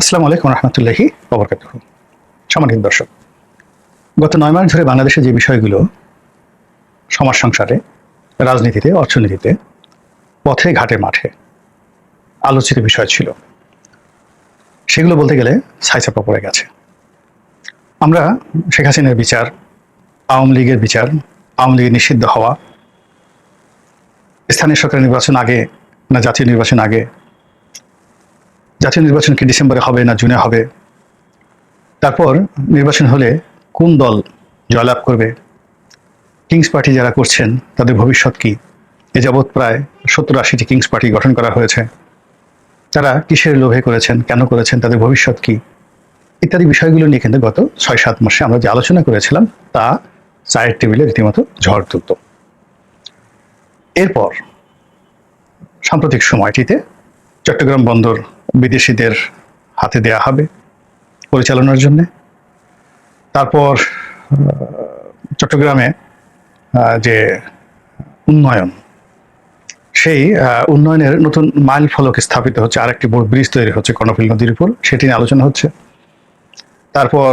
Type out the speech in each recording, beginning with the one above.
আসসালামু আলাইকুম রহমতুল্লাহি অবরকাত সম্মানিত দর্শক, গত নয় মাস ধরে বাংলাদেশে যে বিষয়গুলো সমাজ সংসারে, রাজনীতিতে, অর্থনীতিতে, পথে, ঘাটে, মাঠে আলোচিত বিষয় ছিল, সেগুলো বলতে গেলে ছাইচাপা পড়ে গেছে। আমরা শেখ হাসিনার বিচার, আওয়ামী লীগের বিচার, আওয়ামী লীগের নিষিদ্ধ হওয়া, স্থানীয় সরকারের নির্বাচন আগে না জাতীয় নির্বাচন আগে জাতীয় নির্বাচন কি ডিসেম্বরে হবে না জুনে হবে। তারপর নির্বাচন হলে কোন দল জয়লাভ করবে? কিংস পার্টি যারা করছেন, তাদের ভবিষ্যৎ কি? এ যাবৎ প্রায় সত্তর আশিটি কিংস পার্টি গঠন করা হয়েছে। তারা কিসের লোভে করেছেন, কেন করেছেন, তাদের ভবিষ্যৎ কি? ইত্যাদি বিষয়গুলো নিয়ে কিন্তু গত ছয় সাত মাসে আমরা যে আলোচনা করেছিলাম, তা চায়ের টেবিলে রীতিমতো ঝড় তুলত। এরপর সাম্প্রতিক সময়টিতে চট্টগ্রাম বন্দর বিদেশিদের হাতে দেয়া হবে পরিচালনার জন্যে। তারপর চট্টগ্রামে যে উন্নয়ন, সেই উন্নয়নের নতুন মাইল ফলক স্থাপিত হচ্ছে, আরেকটি বড় ব্রিজ তৈরি হচ্ছে কর্ণফুলী নদীর উপর, সেটি নিয়ে আলোচনা হচ্ছে। তারপর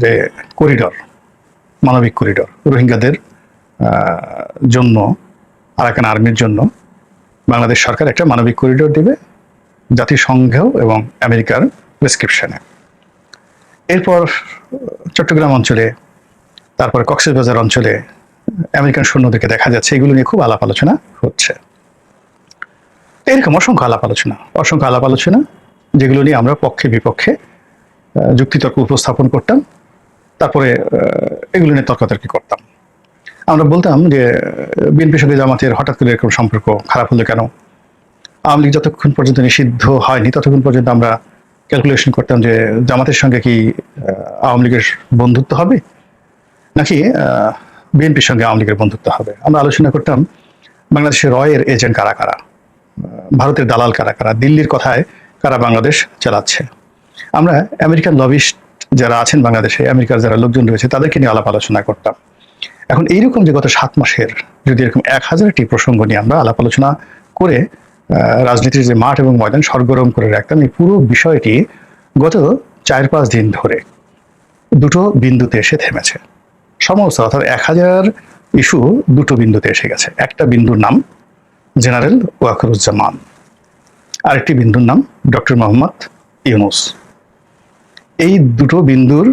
যে করিডর, মানবিক করিডর, রোহিঙ্গাদের জন্য, আরাকান আর্মির জন্য বাংলাদেশ সরকার একটা মানবিক করিডোর দিবে জাতিসংঘ এবং আমেরিকার প্রেসক্রিপশনে এরপর চট্টগ্রাম অঞ্চলে, তারপরে কক্সবাজার অঞ্চলে আমেরিকান সৈন্যদেরকে দেখা যাচ্ছে। এগুলো নিয়ে খুব আলাপ আলোচনা হচ্ছে। এরকম অসংখ্য আলাপ আলোচনা, অসংখ্য আলাপ আলোচনা, যেগুলো নিয়ে আমরা পক্ষে বিপক্ষে যুক্তিতর্ক উপস্থাপন করতাম। তারপরে এগুলো নিয়ে তর্কাতর্কি করতাম। আমরা বলতাম যে, বিএনপির সঙ্গে জামাতের হঠাৎ করে এরকম সম্পর্ক খারাপ হলো কেন? আওয়ামী লীগ যতক্ষণ পর্যন্ত নিষিদ্ধ হয়নি, ততক্ষণ পর্যন্ত আমরা ক্যালকুলেশন করতাম যে, জামাতের সঙ্গে কি আওয়ামী লীগের বন্ধুত্ব হবে? নাকি বিএনপির সঙ্গে আওয়ামী লীগের বন্ধুত্ব হবে? আমরা আলোচনা করতাম বাংলাদেশের রয়ের এজেন্ট কারা কারা? ভারতের দালাল কারা কারা? দিল্লির কথায় কারা বাংলাদেশ চালাচ্ছে? আমরা আমেরিকান লবিস্ট যারা আছেন বাংলাদেশে, আমেরিকার যারা লোকজন রয়েছে, তাদেরকে নিয়ে আলাপ আলোচনা করতাম। এখন এইরকম যে গত সাত মাসের যদি এরকম এক হাজারটি প্রসঙ্গ নিয়ে আমরা আলাপ আলোচনা করে রাজনীতির যে মাঠ এবং ময়দান সরগরম করে রাখতাম, এই পুরো বিষয়টি গত চার পাঁচ দিন ধরে দুটো বিন্দুতে এসে থেমেছে। সমস্ত অর্থাৎ এক হাজার ইস্যু দুটো বিন্দুতে এসে গেছে। একটা বিন্দুর নাম জেনারেল ওয়াকরুজ্জামান, আরেকটি বিন্দুর নাম ডক্টর মোহাম্মদ ইউনুস। এই দুটো বিন্দুর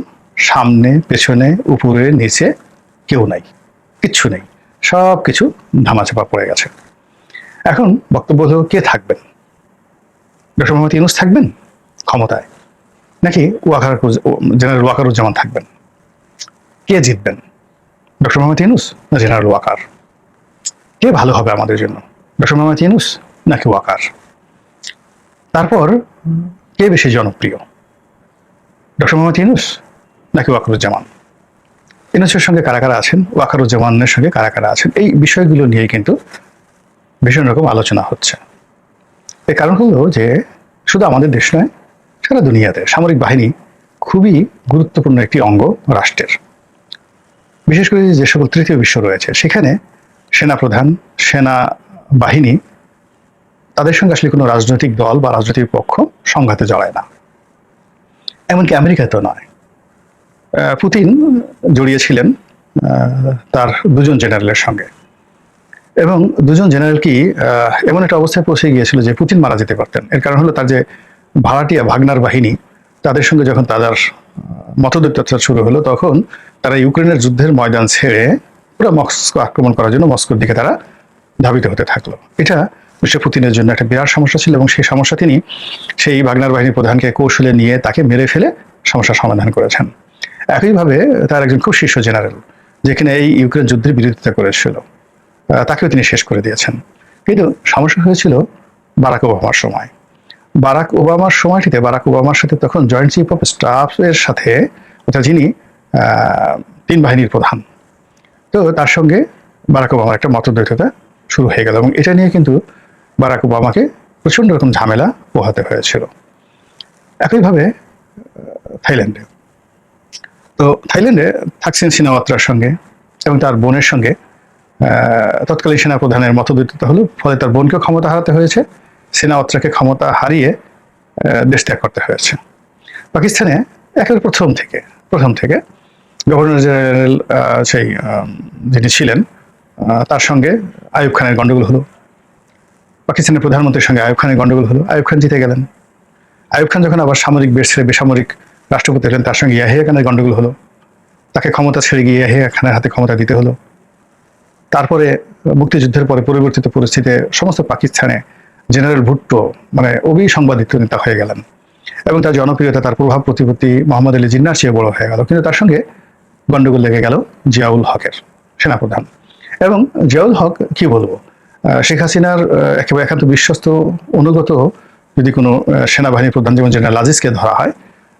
সামনে, পেছনে, উপরে, নিচে কেউ নাই, কিচ্ছু নেই, সব কিছু ধামাচাপা পড়ে গেছে। এখন বক্তব্য হলো, কে থাকবেন? ডক্টর মোহাম্মদ ইউনুস থাকবেন? ক্ষমতায়। নাকি ওয়াকার জেনারেল ওয়াকারুজ্জামান থাকবেন? কে জিতবেন? ডক্টর মোহাম্মদ ইউনুস না জেনারেল ওয়াকার? কে ভালো হবে আমাদের জন্য? ডক্টর মোহাম্মদ ইউনুস নাকি ওয়াকার? তারপর কে বেশি জনপ্রিয়? ডক্টর মোহাম্মদ ইউনুস নাকি ওয়াকারুজ্জামান? ইউনুসের সঙ্গে কারা কারা আছেন? ওয়াকারুজ্জামানের সঙ্গে কারা কারা আছেন? এই বিষয়গুলো নিয়ে কিন্তু ভীষণ রকম আলোচনা হচ্ছে। এর কারণ হলো যে শুধু আমাদের দেশ নয়, সারা দুনিয়াতে সামরিক বাহিনী খুবই গুরুত্বপূর্ণ একটি অঙ্গ রাষ্ট্রের। বিশেষ করে যে সকল তৃতীয় বিশ্ব রয়েছে, সেখানে সেনাপ্রধান সেনা বাহিনী তাদের সঙ্গে আসলে কোনো রাজনৈতিক দল বা রাজনৈতিক পক্ষ সংঘাতে জড়ায় না। এমনকি আমেরিকাতেও নয়। পুতিন জড়িয়েছিলেন তার দুজন জেনারেলের সঙ্গে। এবং দুজন জেনারেল কি এমন একটা অবস্থায় পৌঁছে গিয়েছিল যে পুতিন মারা যেতে পারতেন। এর কারণ হলো তার যে ভাড়াটিয়া ভাগনার বাহিনী, তাদের সঙ্গে যখন তাদের মতদৈত্যতা শুরু হলো, তখন তারা ইউক্রেনের যুদ্ধের ময়দান ছেড়ে পুরো মস্কো আক্রমণ করার জন্য মস্কোর দিকে তারা ধাবিত হতে থাকল। এটা মিস্টার পুতিনের জন্য একটা বিরাট সমস্যা ছিল এবং সেই সমস্যা তিনি সেই ভাগনার বাহিনীর প্রধানকে কৌশলে নিয়ে তাকে মেরে ফেলে সমস্যার সমাধান করেছেন। একইভাবে তার একজন খুব শীর্ষ জেনারেল, যেখানে এই ইউক্রেন যুদ্ধের বিরোধিতা করেছিল তাকেও তিনি শেষ করে দিয়েছেন। কিন্তু সমস্যা হয়েছিল বারাক ওবামার সময়। বারাক ওবামার সময়টিতে, বারাক ওবামার সাথে তখন জয়েন্ট চিফ অফ স্টাফের সাথে, অর্থাৎ যিনি তিন বাহিনীর প্রধান। তো তার সঙ্গে বারাক ওবামার একটা মতদ্বৈততা শুরু হয়ে গেল এবং এটা নিয়ে কিন্তু বারাক ওবামাকে প্রচণ্ড রকম ঝামেলা পোহাতে হয়েছিল। একইভাবে থাইল্যান্ডে তো থাইল্যান্ডে থাকসিন সিনাওয়াত্রার সঙ্গে এবং তার বোনের সঙ্গে তৎকালীন সেনাপ্রধানের মতদ্বৈততা হলো, ফলে তার বোনকে ক্ষমতা হারাতে হয়েছে, সেনাওয়াত্রাকে ক্ষমতা হারিয়ে দেশ ত্যাগ করতে হয়েছে। পাকিস্তানে একেবারে প্রথম থেকে প্রথম থেকে গভর্নর জেনারেল সেই যিনি ছিলেন তার সঙ্গে আয়ুব খানের গণ্ডগোল হলো। পাকিস্তানের প্রধানমন্ত্রীর সঙ্গে আয়ুব খানের গন্ডগোল হলো। আয়ুব খান জিতে গেলেন। আয়ুব খান যখন আবার সামরিক বেশ বেসামরিক রাষ্ট্রপতি হলেন তার সঙ্গে ইয়াহিয়া খানের গণ্ডগোল হলো। তাকে ক্ষমতা ছেড়ে গিয়ে ইয়াহিয়া খানের হাতে ক্ষমতা দিতে হলো। তারপরে মুক্তিযুদ্ধের পরে পরিবর্তিত পরিস্থিতিতে সমস্ত পাকিস্তানে জেনারেল ভুট্টো মানে অবিসংবাদিত নেতা হয়ে গেলেন। এবং তার জনপ্রিয়তা তার প্রভাব প্রতিপত্তি মোহাম্মদ আলী জিন্নার চেয়ে বড় হয়ে গেল। কিন্তু তার সঙ্গে গন্ডগোল লেগে গেল জিয়াউল হকের সেনাপ্রধান। এবং জিয়াউল হক কি বলব? শেখ হাসিনার একেবারে একান্ত বিশ্বস্ত অনুগত যদি কোনো আহ, সেনাবাহিনীর প্রধান যেমন জেনারেল আজিজকে ধরা হয়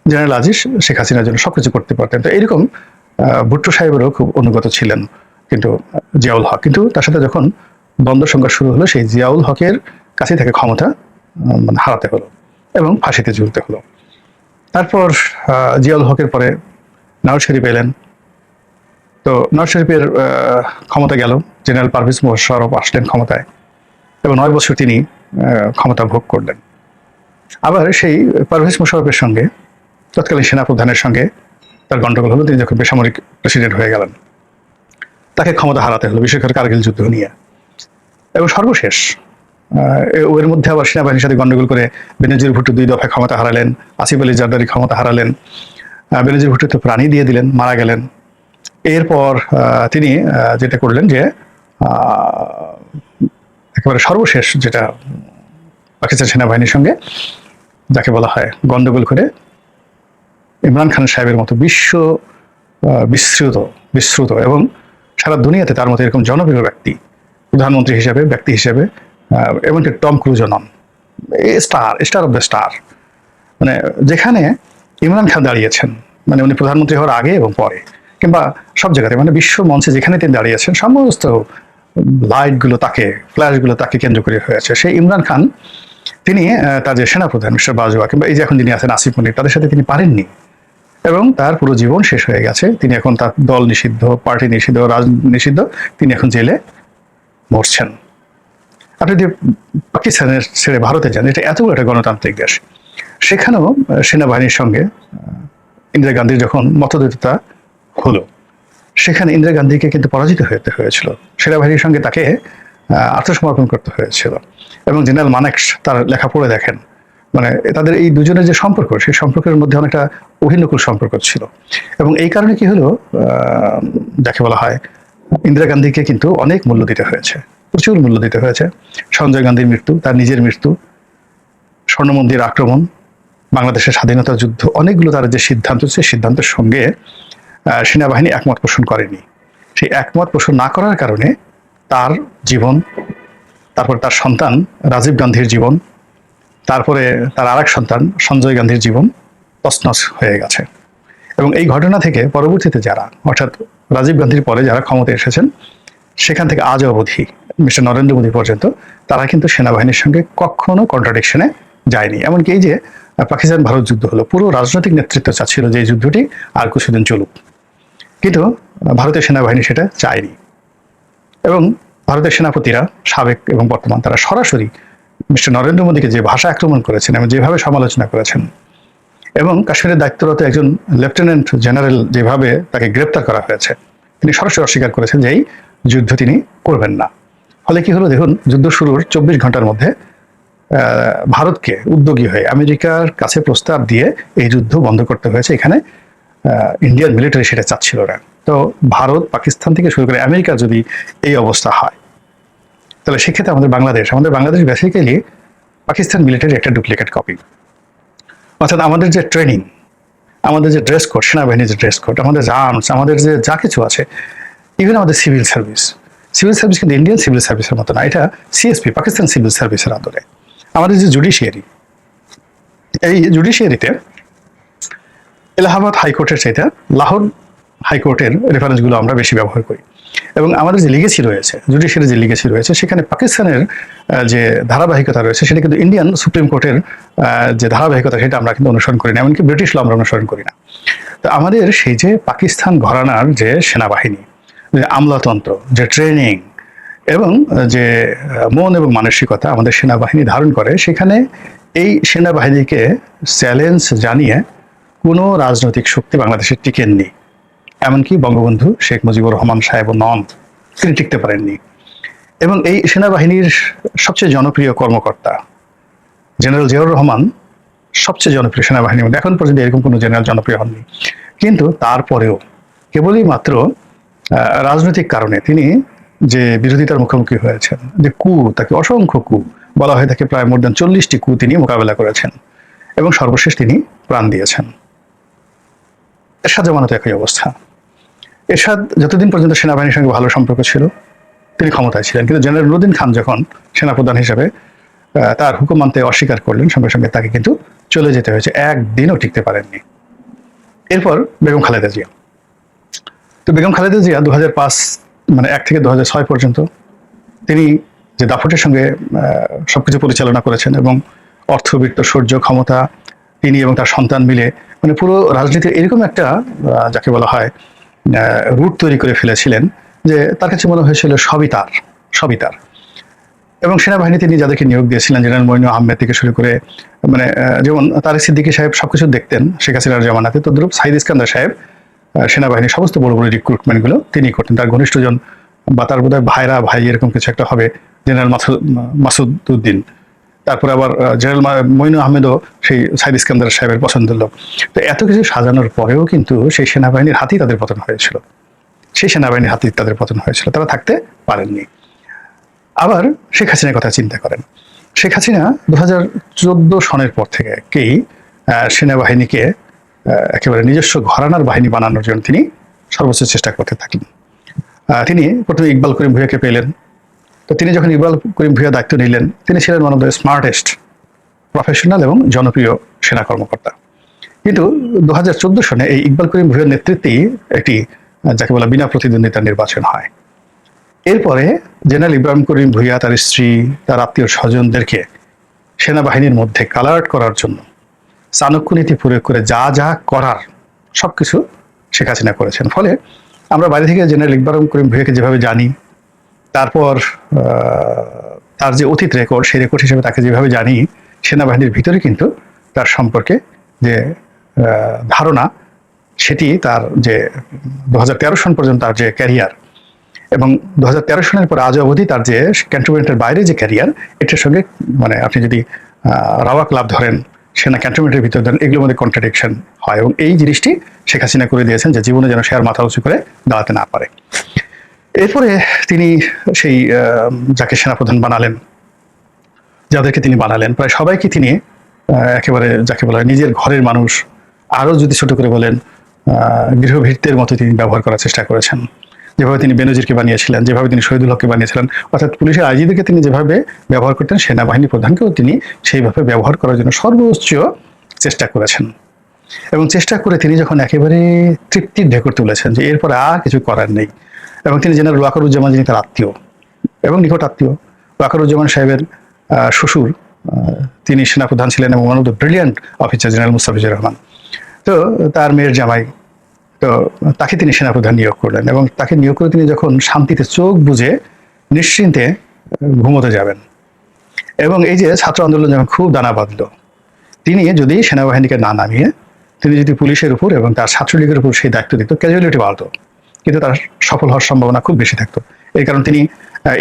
জেনারেল আজিজ শেখ হাসিনার জন্য সবকিছু করতে পারতেন। তো এইরকম আহ, ভুট্টো সাহেবেরও খুব অনুগত ছিলেন কিন্তু জিয়াউল হক। কিন্তু তার সাথে যখন দ্বন্দ্ব সংঘর্ষ শুরু হলো সেই জিয়াউল হকের কাছে থেকে ক্ষমতা মানে হারাতে হলো এবং ফাঁসিতে ঝুলতে হলো। তারপর জিয়াউল হকের পরে নওয়াজ শরীফ এলেন। তো নওয়াজ শরীফের ক্ষমতা গেল। জেনারেল পারভেজ মোশারফ আসলেন ক্ষমতায় এবং নয় বছর তিনি ক্ষমতা ভোগ করলেন। আবার সেই পারভেজ মোশারফের সঙ্গে তৎকালীন সেনাপ্রধানের সঙ্গে তার গণ্ডগোল হলো, তিনি যখন বেসামরিক প্রেসিডেন্ট হয়ে গেলেন, তাকে ক্ষমতা হারাতে হলো, বিশেষ করে কার্গিল যুদ্ধ নিয়ে। এবং সর্বশেষ এর মধ্যে আবার সেনাবাহিনীর সাথে গন্ডগোল করে বেনজির ভুট্টো দুই দফায় ক্ষমতা হারালেন, আসিফ আলী জারদারি ক্ষমতা হারালেন বেনজির ভুট্টো তো প্রাণী দিয়ে দিলেন, মারা গেলেন। এরপর তিনি যেটা করলেন যে একেবারে সর্বশেষ যেটা পাকিস্তান সেনাবাহিনীর সঙ্গে, যাকে বলা হয় গন্ডগোল করে ইমরান খান সাহেবের মতো বিশ্ব বিস্তৃত বিস্তৃত এবং সারা দুনিয়াতে তার মতো এরকম জনপ্রিয় ব্যক্তি, প্রধানমন্ত্রী হিসেবে, ব্যক্তি হিসেবে এমনকি টম ক্রুজও নন। Star star of the star. মানে যেখানে ইমরান খান দাঁড়িয়েছেন মানে উনি প্রধানমন্ত্রী হওয়ার আগে এবং পরে, কিংবা সব জায়গাতে মানে বিশ্ব মঞ্চে যেখানে তিনি দাঁড়িয়েছেন, সমস্ত লাইটগুলো তাকে, ফ্ল্যাশগুলো তাকে কেন্দ্র করে হয়েছে। সেই ইমরান খান, তিনি তার যে সেনাপ্রধান মিস্টার বাজওয়া, কিংবা এই যে এখন যিনি আছেন আসিফ মনির তাদের সাথে তিনি পারেননি। এবং তার পুরো জীবন শেষ হয়ে গেছে। তিনি এখন তার দল নিষিদ্ধ, পার্টি নিষিদ্ধ রাজনীতি নিষিদ্ধ, তিনি এখন জেলে মরছেন। আপনি যদি পাকিস্তানের ছেড়ে ভারতে যান, এটা এত একটা গণতান্ত্রিক দেশ। সেখানেও সেনাবাহিনীর সঙ্গে ইন্দিরা গান্ধীর যখন মতদ্বৈততা হলো, সেখানে ইন্দিরা গান্ধীকে কিন্তু পরাজিত হতে হয়েছিল। সেনাবাহিনীর সঙ্গে তাকে আত্মসমর্পণ করতে হয়েছিল। এবং জেনারেল মানেক্স তার লেখা পড়ে দেখেন। মানে তাদের এই দুজনের যে সম্পর্ক, সেই সম্পর্কের মধ্যে অনেকটা অহিনকুল সম্পর্ক ছিল। এবং এই কারণে কি হলো যাকে বলা হয় ইন্দিরা গান্ধীকে কিন্তু অনেক মূল্য দিতে হয়েছে, প্রচুর মূল্য দিতে হয়েছে। সঞ্জয় গান্ধীর মৃত্যু, তার নিজের মৃত্যু স্বর্ণ মন্দির আক্রমণ, বাংলাদেশের স্বাধীনতা যুদ্ধ, অনেকগুলো তার যে সিদ্ধান্ত সেই সিদ্ধান্তের সঙ্গে সেনাবাহিনী একমত পোষণ করেনি। সেই একমত পোষণ না করার কারণে তার জীবন, তারপর তার সন্তান রাজীব গান্ধীর জীবন তারপরে তার আরেক সন্তান, সঞ্জয় গান্ধীর জীবন তছনছ হয়ে গেছে। এবং এই ঘটনা থেকে পরবর্তীতে যারা, অর্থাৎ রাজীব গান্ধীর পরে যারা ক্ষমতায় এসেছেন, সেখান থেকে আজ অবধি মিস্টার নরেন্দ্র মোদী পর্যন্ত তারা কিন্তু সেনাবাহিনীর সঙ্গে কখনো কন্ট্রাডিকশনে যায়নি। এমনকি এই যে পাকিস্তান ভারত যুদ্ধ হলো, পুরো রাজনৈতিক নেতৃত্ব চাচ্ছিল যে যুদ্ধটি আর কিছুদিন চলুক। কিন্তু ভারতের সেনাবাহিনী সেটা চায়নি। এবং ভারতের সেনাপতিরা, সাবেক এবং বর্তমান তারা সরাসরি মিস্টার নরেন্দ্র মোদীকে যে ভাষা আক্রমণ করেছেন এবং যেভাবে সমালোচনা করেছেন এবং কাশ্মীরের দায়িত্বরত একজন লেফটেন্যান্ট জেনারেল যেভাবে তাকে গ্রেপ্তার করা হয়েছে, তিনি সরাসরি অস্বীকার করেছেন যে এই যুদ্ধ তিনি করবেন না। ফলে কি হলো? দেখুন, যুদ্ধ শুরুর চব্বিশ ঘণ্টার মধ্যে ভারতকে উদ্যোগী হয়ে আমেরিকার কাছে প্রস্তাব দিয়ে এই যুদ্ধ বন্ধ করতে হয়েছে। এখানে ইন্ডিয়ান মিলিটারি সেটা চাচ্ছিল না। তো ভারত পাকিস্তান থেকে শুরু করে আমেরিকা যদি এই অবস্থা হয় তাহলে সেক্ষেত্রে আমাদের বাংলাদেশ আমাদের বাংলাদেশ বেসিক্যালি পাকিস্তান মিলিটারি একটা ডুপ্লিকেট কপি অর্থাৎ আমাদের যে ট্রেনিং আমাদের যে ড্রেস কোড সেনাবাহিনীর যে ড্রেস কোড আমাদের আর্মস আমাদের যে যা কিছু আছে ইভেন আমাদের সিভিল সার্ভিস সিভিল সার্ভিস কিন্তু ইন্ডিয়ান সিভিল সার্ভিসের মতো না, এটা সিএসপি পাকিস্তান সিভিল সার্ভিসের আদরে আমাদের যে জুডিশিয়ারি এই জুডিশিয়ারিতে এলাহাবাদ হাইকোর্টের চাইতে লাহোর হাইকোর্টের রেফারেন্সগুলো আমরা বেশি ব্যবহার করি। এবং আমাদের যে লিগেসি রয়েছে জুডিশিয়ারি যে লিগেসি রয়েছে, সেখানে পাকিস্তানের যে ধারাবাহিকতা রয়েছে, সেটা কিন্তু ইন্ডিয়ান সুপ্রিম কোর্টের যে ধারাবাহিকতা, সেটা আমরা কিন্তু অনুসরণ করি না, এমনকি ব্রিটিশ ল আমরা অনুসরণ করি না। তো আমাদের সেই যে পাকিস্তান ঘরানার যে সেনাবাহিনী, যে আমলাতন্ত্র, যে ট্রেনিং এবং যে মন এবং মানসিকতা আমাদের সেনাবাহিনী ধারণ করে, সেখানে এই সেনাবাহিনীকে চ্যালেঞ্জ জানিয়ে কোনো রাজনৈতিক শক্তি বাংলাদেশে টিকেননি। এমনকি বঙ্গবন্ধু শেখ মুজিবুর রহমান সাহেব নন, তিনি টিকতে পারেননি। এবং এই সেনাবাহিনীর সবচেয়ে জনপ্রিয় কর্মকর্তা জেনারেল জিয়াউর রহমান সবচেয়ে জনপ্রিয় সেনাবাহিনীর মধ্যে। এখন পর্যন্ত এরকম কোনো জেনারেল জনপ্রিয় হননি। কিন্তু তারপরেও কেবলই মাত্র রাজনৈতিক কারণে তিনি যে বিরোধিতার মুখোমুখি হয়েছেন, যে কু, তাকে অসংখ্য কু, বলা হয় তাকে প্রায় মোর দেন চল্লিশটি কু তিনি মোকাবেলা করেছেন এবং সর্বশেষ তিনি প্রাণ দিয়েছেন। এরশাদ জামানত একই অবস্থা। এরশাদ যতদিন পর্যন্ত সেনাবাহিনীর সঙ্গে ভালো সম্পর্ক ছিল, তিনি ক্ষমতায় ছিলেন। কিন্তু জেনারেল নুরুদ্দিন খান যখন সেনাপ্রধান হিসেবে তার হুকুম মানতে অস্বীকার করলেন, সঙ্গে সঙ্গে তাকে কিন্তু চলে যেতে হয়েছে। একদিনও টিকতে পারেননি। এরপর বেগম খালেদা জিয়া। তো বেগম খালেদা জিয়া দু হাজার পাঁচ মানে এক থেকে দু পর্যন্ত তিনি যে দাফটের সঙ্গে সবকিছু পরিচালনা করেছেন এবং অর্থবিত্ত, সূর্য, ক্ষমতা, তিনি এবং তার সন্তান মিলে মানে পুরো রাজনীতির এরকম একটা যাকে বলা হয় রুট তৈরি করে ফেলেছিলেন যে তার কাছে মনে হয়েছিল সবই তার সবই তার। এবং সেনাবাহিনী তিনি যাদেরকে নিয়োগ দিয়েছিলেন, জেনারেল মইনু আহমেদ থেকে শুরু করে মানে যেমন তারেক সিদ্দিকি সাহেব সবকিছু দেখতেন, শেখ হাসিনার জামানাতে, তদ্রুপ সাইদ ইস্কান্দার সাহেব সেনাবাহিনীর সমস্ত বড় বড় রিক্রুটমেন্টগুলো তিনি করতেন। তার ঘনিষ্ঠজন বা তার বোধহয় ভাইরা, ভাই, এরকম কিছু একটা হবে, জেনারেল মাসুদ মাসুদ উদ্দিন। তারপরে আবার জেনারেল মইনু আহমেদও সেই সাইদ ইস্কান্দার সাহেবের পছন্দের লোক তো এত কিছু সাজানোর পরেও কিন্তু সেই সেনাবাহিনীর হাতেই তাদের পতন হয়েছিল। সেই সেনাবাহিনীর হাতেই তাদের পতন হয়েছিল, তারা থাকতে পারেননি। আবার শেখ হাসিনার কথা চিন্তা করেন। শেখ হাসিনা দু হাজার চোদ্দ সনের পর থেকে কেই সেনাবাহিনীকে একেবারে নিজস্ব ঘরানার বাহিনী বানানোর জন্য তিনি সর্বোচ্চ চেষ্টা করতে থাকলেন তিনি প্রথমে ইকবাল করিম ভুইয়াকে পেলেন। তো তিনি যখন ইকবাল করিম ভুইয়া দায়িত্ব নিলেন, তিনি ছিলেন one of the smartest professional এবং জনপ্রিয় সেনা কর্মকর্তা। কিন্তু দু হাজার চোদ্দ সনে এই ইকবাল করিম ভুইয়ার নেতৃত্বেই একটি, যাকে বলা বিনা প্রতিদ্বন্দ্বিতার নির্বাচন হয়। এরপরে জেনারেল ইব্রাহিম করিম ভুইয়া, তার স্ত্রী, তার আত্মীয় স্বজনদেরকে সেনাবাহিনীর মধ্যে কালার্ট করার জন্য চাণক্য নীতি প্রয়োগ করে যা যা করার সবকিছু শেখ হাসিনা করেছেন। ফলে আমরা বাইরে থেকে জেনারেল ইব্রাহিম করিম ভুইয়াকে যেভাবে জানি তারপর তার যে অতীত রেকর্ড সেই রেকর্ড হিসেবে তাকে যেভাবে জানি, সেনাবাহিনীর ভিতরে কিন্তু তার সম্পর্কে যে ধারণা, সেটি তার যে, দু হাজার তেরো সন পর্যন্ত তার যে ক্যারিয়ার এবং দু হাজার তেরো সনের পর আজ অবধি তার যে ক্যান্টনমেন্টের বাইরে যে ক্যারিয়ার এটার সঙ্গে মানে আপনি যদি রাওয়া ক্লাব ধরেন, সেনা ক্যান্টনমেন্টের ভিতরে ধরেন, এগুলোর মধ্যে কন্ট্রাডিকশন হয় এবং এই জিনিসটি শেখ হাসিনা করে দিয়েছেন যে জীবনে যেন সে আর মাথা উঁচু করে দাঁড়াতে না পারে। এরপরে তিনি সেই যাকে সেনাপ্রধান বানালেন, যাদেরকে তিনি বানালেন, প্রায় সবাইকে তিনি একেবারে যাকে বলা হয় নিজের ঘরের মানুষ, আরও যদি ছোট করে বলেন গৃহভৃত্যের মতো তিনি ব্যবহার করার চেষ্টা করেছেন। যেভাবে তিনি বেনজিরকে বানিয়েছিলেন, যেভাবে তিনি শহীদুল হককে বানিয়েছিলেন, অর্থাৎ পুলিশের আইজিদেরকে তিনি যেভাবে ব্যবহার করতেন, সেনাবাহিনী প্রধানকেও তিনি সেইভাবে ব্যবহার করার জন্য সর্বোচ্চ চেষ্টা করেছেন। এবং চেষ্টা করে তিনি যখন একেবারে তৃপ্তির ঢেকর তুলেছেন যে এরপরে আর কিছু করার নেই এবং তিনি জেনারেল ওয়াকারুজ্জামান, যিনি তার আত্মীয়, এবং নিকট আত্মীয়, ওয়াকারুজ্জামান সাহেবের শ্বশুর তিনি সেনাপ্রধান ছিলেন এবং one of the brilliant officer general Mustafizur Rahman. তো তার মেয়ের জামাই, তো তাকে তিনি সেনাপ্রধান নিয়োগ করলেন এবং তাকে নিয়োগ করে তিনি যখন শান্তিতে চোখ বুঝে নিশ্চিন্তে ঘুমোতে যাবেন। এবং এই যে ছাত্র আন্দোলন যখন খুব দানা বাঁধলো, তিনি যদি সেনাবাহিনীকে না নামিয়ে, তিনি যদি পুলিশের উপর এবং তার ছাত্রলীগের উপর সেই দায়িত্ব দিত ক্যাজুয়ালিটি বাড়তো। কিন্তু তার সফল হওয়ার সম্ভাবনা খুব বেশি থাকতো। এই কারণে তিনি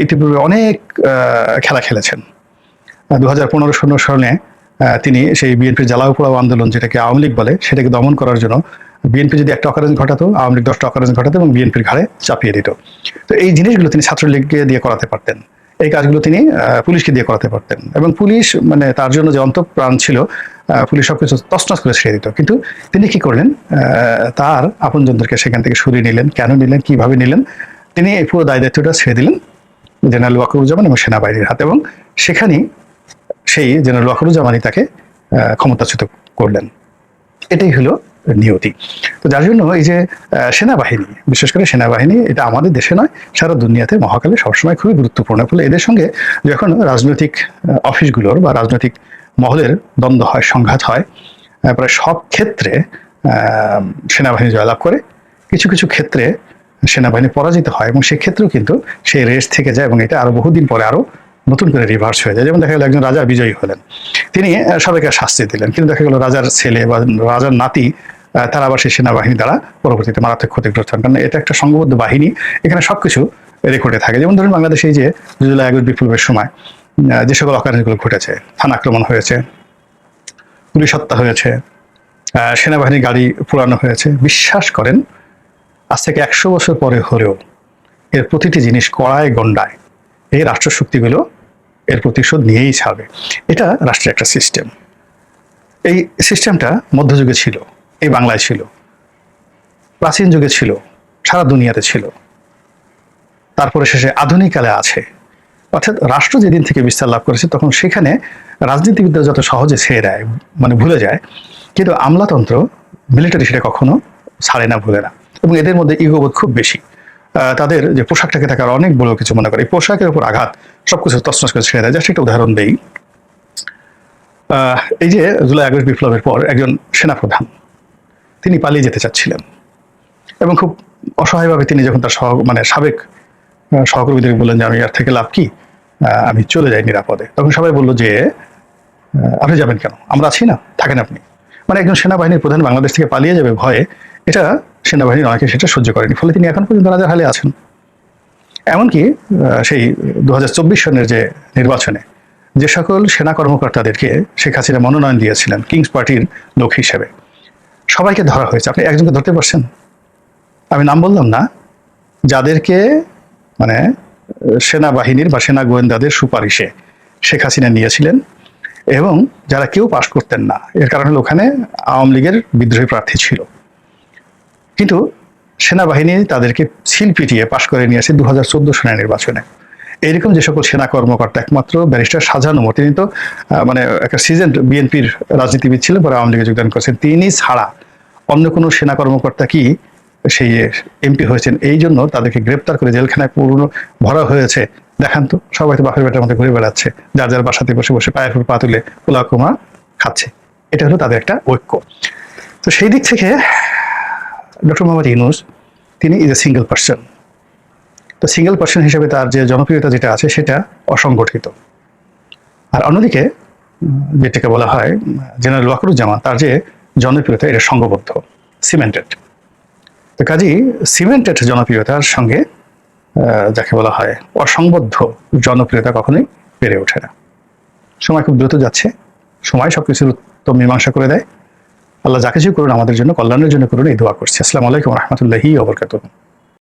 ইতিপূর্বে অনেক খেলা খেলেছেন। দু হাজার পনেরো ষোলো সালে তিনি সেই বিএনপির জ্বালাও পোড়াও আন্দোলন যেটাকে আওয়ামী লীগ বলে, সেটাকে দমন করার জন্য বিএনপি যদি একটা অকারেন্স ঘটাতো, আওয়ামী লীগ দশটা অকারেন্স ঘটাতো এবং বিএনপির ঘাড়ে চাপিয়ে দিত। তো এই জিনিসগুলো তিনি ছাত্রলীগকে দিয়ে করাতে পারতেন। এই কাজগুলো তিনি পুলিশকে দিয়ে করাতে পারতেন। এবং পুলিশ মানে তার জন্য যে অন্তঃপ্রাণ ছিল পুলিশ সবকিছু তছনছ করে ছেড়ে দিত। কিন্তু তিনি কি করলেন? তার আপনজনদেরকে সেখান থেকে সরিয়ে নিলেন। কেন নিলেন? কীভাবে নিলেন? তিনি এই পুরো দায় দায়িত্বটা ছেড়ে দিলেন জেনারেল ওয়াকুরুজ্জামান এবং সেনাবাহিনীর হাতে এবং সেখানেই সেই জেনারেল ওয়াকুরুজ্জামানই তাকে ক্ষমতাচ্যুত করলেন। এটাই হলো নিয়তি তো যার জন্য এই যে সেনাবাহিনী, বিশেষ করে সেনাবাহিনী, এটা আমাদের দেশে নয়, সারা দুনিয়াতে মহাকালে সবসময় খুবই গুরুত্বপূর্ণ। ফলে এদের সঙ্গে যখন রাজনৈতিক অফিসগুলোর বা রাজনৈতিক মহলের দ্বন্দ্ব হয়, সংঘাত হয় প্রায় সব ক্ষেত্রে সেনাবাহিনী জয়লাভ করে। কিছু কিছু ক্ষেত্রে সেনাবাহিনী পরাজিত হয় এবং সেক্ষেত্রেও কিন্তু সেই রেস থেকে যায় এবং এটা আরও বহুদিন পরে আরও নতুন করে রিভার্স হয়ে যায়। যেমন দেখা গেল একজন রাজা বিজয়ী হলেন। তিনি সবাইকে শাস্তি দিলেন। কিন্তু দেখা গেল রাজার ছেলে বা রাজার নাতি তারা আবার সেই সেনাবাহিনী দ্বারা পরবর্তীতে মারাত্মক ক্ষতিগ্রস্ত হন। কারণ এটা একটা সংঘবদ্ধ বাহিনী। এখানে সবকিছু রেকর্ডে থাকে। যেমন ধরুন বাংলাদেশে এই যে জুলাই আগস্ট বিপ্লবের সময় যে সকল অকারেন্সগুলো ঘটেছে, থানা আক্রমণ হয়েছে, পুলিশ হত্যা হয়েছে সেনাবাহিনী গাড়ি পোড়ানো হয়েছে। বিশ্বাস করেন, আজ থেকে একশো বছর পরে হলেও এর প্রতিটি জিনিস কড়ায় গন্ডায়। এই রাষ্ট্রশক্তিগুলো এর প্রতিশোধ নিয়েই ছাড়বে। এটা রাষ্ট্রের একটা সিস্টেম এই সিস্টেমটা মধ্যযুগে ছিল, এই বাংলায় ছিল, প্রাচীন যুগে ছিল, সারা দুনিয়াতে ছিল। তারপরে শেষে আধুনিককালে আছে। অর্থাৎ রাষ্ট্র যেদিন থেকে বিস্তার লাভ করেছে, তখন সেখানে রাজনীতিবিদরা যত সহজে ছেড়ে দেয় মানে ভুলে যায়, কিন্তু আমলাতন্ত্র মিলিটারি সেটা কখনো ছাড়ে না, ভুলে না। এবং এদের মধ্যে ইগোবোধ খুব বেশি। তাদের যে পোশাকটাকে তাকে অনেক বড় কিছু মনে করে। পোশাকের উপর আঘাত, সবকিছু তছনছ করে ছেড়ে দেয়। জাস্ট একটা উদাহরণ দেই। এই যে জুলাই আগস্ট বিপ্লবের পর একজন সেনাপ্রধান, তিনি পালিয়ে যেতে চাচ্ছিলেন এবং খুব অসহায়ভাবে তিনি যখন তার সহ মানে সাবেক সহকর্মীদের বললেন যে, আমি আর থেকে লাভ কি? আমি চলে যাই নিরাপদে। তখন সবাই বলল যে আপনি যাবেন কেন? আমরা আছি না, থাকেন আপনি। মানে একজন সেনাবাহিনীর প্রধান বাংলাদেশ থেকে পালিয়ে যাবে ভয়ে এটা সেনাবাহিনীর অনেকে সেটা সহ্য করেনি। ফলে তিনি এখন পর্যন্ত রাজার হালে আছেন। এমনকি সেই দু হাজার চব্বিশ সনের যে নির্বাচনে যে সকল সেনা কর্মকর্তাদেরকে শেখ হাসিনা মনোনয়ন দিয়েছিলেন, কিংস পার্টির লোক হিসেবে, সবাইকে ধরা হয়েছে। আপনি একজনকে ধরতে পারছেন? আমি নাম বললাম না। যাদেরকে মানে সেনাবাহিনীর বা সেনা গোয়েন্দাদের সুপারিশে শেখ হাসিনা নিয়েছিলেন এবং যারা কেউ পাশ করতেন না, এর কারণে হলো ওখানে আওয়ামী লীগের বিদ্রোহী প্রার্থী ছিল। কিন্তু সেনাবাহিনী তাদেরকে সিল পিটিয়ে পাশ করে নিয়েছে দু হাজার চোদ্দ সনের নির্বাচনে। এইরকম যে সকল সেনা কর্মকর্তা একমাত্র ব্যারিস্টার ওমর, তিনি তো মানে একটা সিজেন্ট বিএনপির রাজনীতিবিদ ছিলেন, পরে আওয়ামী লীগে যোগদান করেছেন। তিনি ছাড়া অন্য কোনো সেনা কর্মকর্তা কি সেই এমপি হয়েছেন? এই জন্য তাদেরকে গ্রেপ্তার করে জেলখানায় পুরনো ভরা হয়েছে। দেখান তো, সবাই তো বাপের বেটার মধ্যে ঘুরে বেড়াচ্ছে। যার যার বাসাতে বসে বসে পায়ের উপর পা তুলে পোলা খাচ্ছে। এটা হলো তাদের একটা ঐক্য। তো সেই দিক থেকে ডক্টর মোহাম্মদ ইউনুস, তিনি ইজ এ সিঙ্গেল পার্সন তো সিঙ্গেল পার্সন হিসেবে তার যে জনপ্রিয়তা যেটা আছে, সেটা অসংগঠিত। আর অন্যদিকে, যেটাকে বলা হয় জেনারেল ওয়াকরুজ্জামান, তার যে জনপ্রিয়তা, এটা সংঘবদ্ধ সিমেন্টেড তো কাজেই সিমেন্টেড জনপ্রিয়তার সঙ্গে যাকে বলা হয় অসংবদ্ধ জনপ্রিয়তা কখনোই বেড়ে ওঠে না। সময় খুব দ্রুত যাচ্ছে, সময় সবকিছুর উত্তম মীমাংসা করে দেয়। আল্লাহ যা কিছু করুন আমাদের জন্য, কল্যাণের জন্য করুন, এই দোয়া করছি। আসসালামু আলাইকুম রহমতুল্লাহি ওবরকাতুহ